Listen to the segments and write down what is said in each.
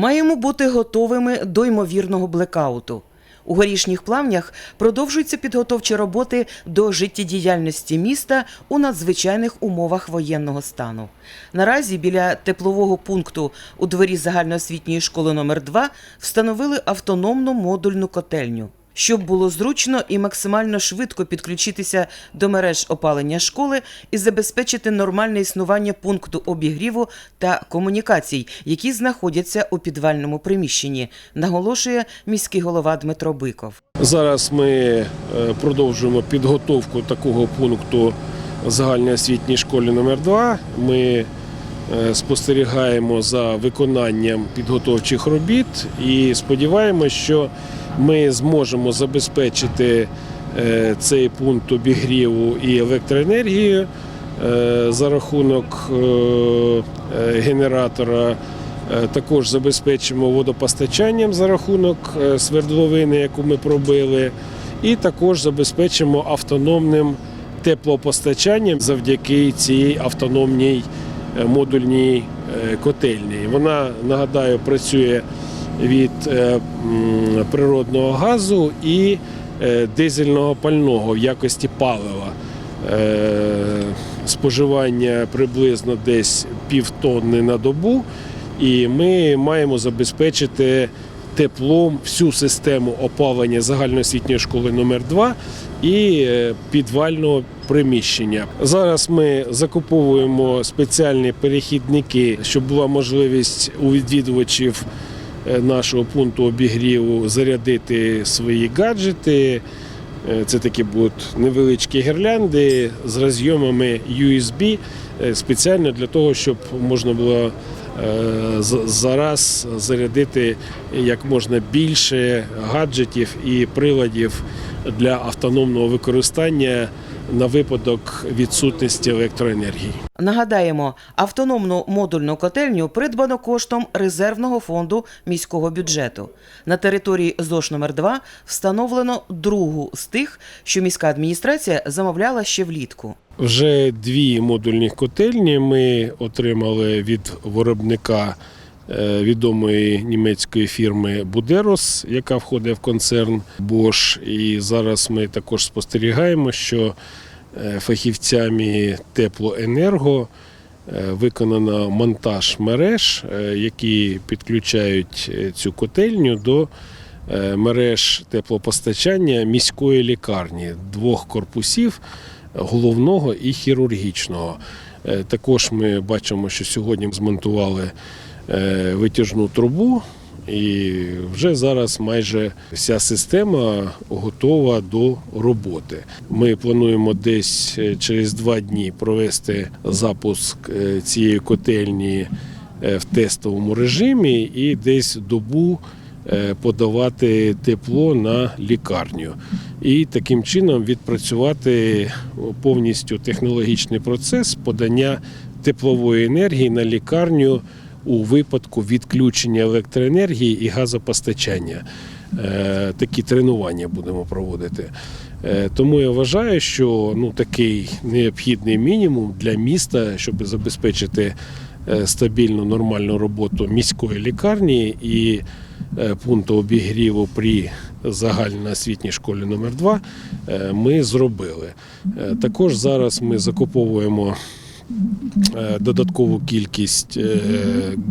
Маємо бути готовими до ймовірного блекауту. У горішніх плавнях продовжуються підготовчі роботи до життєдіяльності міста у надзвичайних умовах воєнного стану. Наразі біля теплового пункту у дворі загальноосвітньої школи номер 2 встановили автономну модульну котельню. Щоб було зручно і максимально швидко підключитися до мереж опалення школи і забезпечити нормальне існування пункту обігріву та комунікацій, які знаходяться у підвальному приміщенні, наголошує міський голова Дмитро Биков. Зараз ми е, продовжуємо підготовку такого пункту в загальноосвітній школі номер 2 Ми спостерігаємо за виконанням підготовчих робіт і сподіваємося, що ми зможемо забезпечити е, цей пункт обігріву і електроенергією е, за рахунок е, е, генератора. Е, Також забезпечимо водопостачанням за рахунок е, свердловини, яку ми пробили, і також забезпечимо автономним теплопостачанням завдяки цій автономній е, модульній е, котельні. Вона, нагадаю, працює від е, природного газу і е, дизельного пального в якості палива. Е, Споживання приблизно десь півтонни на добу, і ми маємо забезпечити теплом всю систему опалення загальноосвітньої школи номер 2 і е, підвального приміщення. Зараз ми закуповуємо спеціальні перехідники, щоб була можливість у відвідувачів е, нашого пункту обігріву зарядити свої гаджети. Е, Це такі будуть невеличкі гірлянди з розйомами USB спеціально для того, щоб можна було зараз зарядити як можна більше гаджетів і приладів для автономного використання на випадок відсутності електроенергії. Нагадаємо, автономну модульну котельню придбано коштом резервного фонду міського бюджету. На території ЗОШ номер 2 встановлено другу з тих, що міська адміністрація замовляла ще влітку. Вже дві модульні котельні ми отримали від виробника відомої німецької фірми Будерос, яка входить в концерн Bosch. І зараз ми також спостерігаємо, що е, фахівцями теплоенерго е, виконано монтаж мереж, е, які підключають е, цю котельню до е, мереж теплопостачання міської лікарні двох корпусів головного і хірургічного. Е, Також ми бачимо, що сьогодні змонтували е, витяжну трубу, і вже зараз майже вся система готова до роботи. Ми плануємо десь е, через два дні провести запуск е, цієї котельні е, в тестовому режимі і десь добу е, подавати тепло на лікарню. І таким чином відпрацювати повністю технологічний процес подання теплової енергії на лікарню у випадку відключення електроенергії і газопостачання. Е, Такі тренування будемо проводити. Е, Тому я вважаю, що ну, такий необхідний мінімум для міста, щоб забезпечити е, стабільну нормальну роботу міської лікарні і пункту обігріву при загальноосвітній школі номер 2 ми зробили. Також зараз ми закуповуємо додаткову кількість е,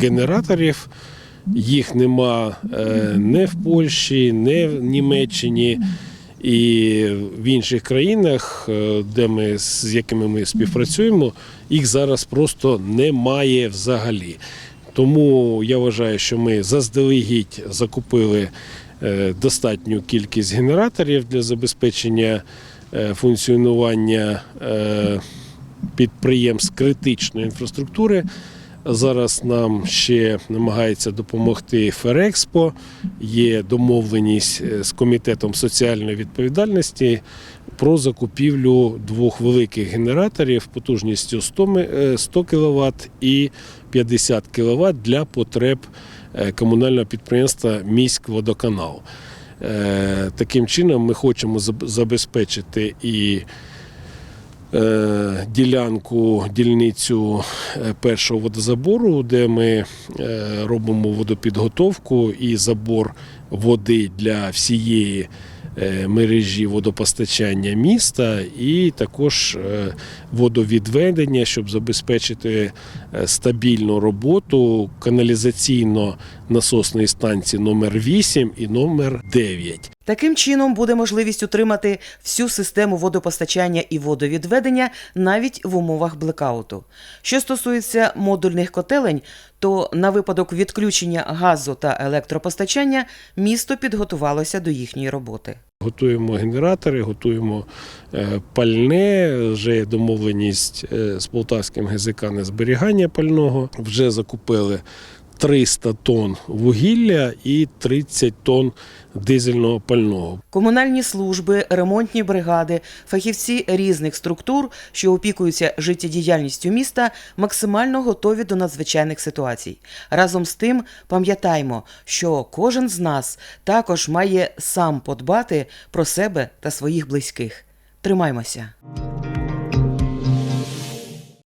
генераторів. Їх нема е, не в Польщі, не в Німеччині і в інших країнах, е, де ми з якими ми співпрацюємо, їх зараз просто немає взагалі. Тому я вважаю, що ми заздалегідь закупили е, достатню кількість генераторів для забезпечення е, функціонування е, підприємств критичної інфраструктури. Зараз нам ще намагається допомогти Ферекспо. Є домовленість е, з комітетом соціальної відповідальності про закупівлю двох великих генераторів потужністю 100 ме- е, 100 кВт і 50 кВт для потреб е, комунального підприємства Міськводоканал. Таким чином ми хочемо забезпечити і ділянку, дільницю е, першого водозабору, де ми е, робимо водопідготовку і забор води для всієї е, мережі водопостачання міста, і також е, водовідведення, щоб забезпечити е, стабільну роботу каналізаційно-насосної станції номер 8 і номер 9. Таким чином буде можливість утримати всю систему водопостачання і водовідведення навіть в умовах блекауту. Що стосується модульних котелень, то на випадок відключення газу та електропостачання місто підготувалося до їхньої роботи. Готуємо генератори, готуємо е, пальне. Вже є домовленість е, з полтавським ГЗК на зберігання пального. Вже закупили 300 тонн вугілля і 30 тонн дизельного пального. Комунальні служби, ремонтні бригади, фахівці різних структур, що опікуються життєдіяльністю міста, максимально готові до надзвичайних ситуацій. Разом з тим, пам'ятаймо, що кожен з нас також має сам подбати про себе та своїх близьких. Тримаймося.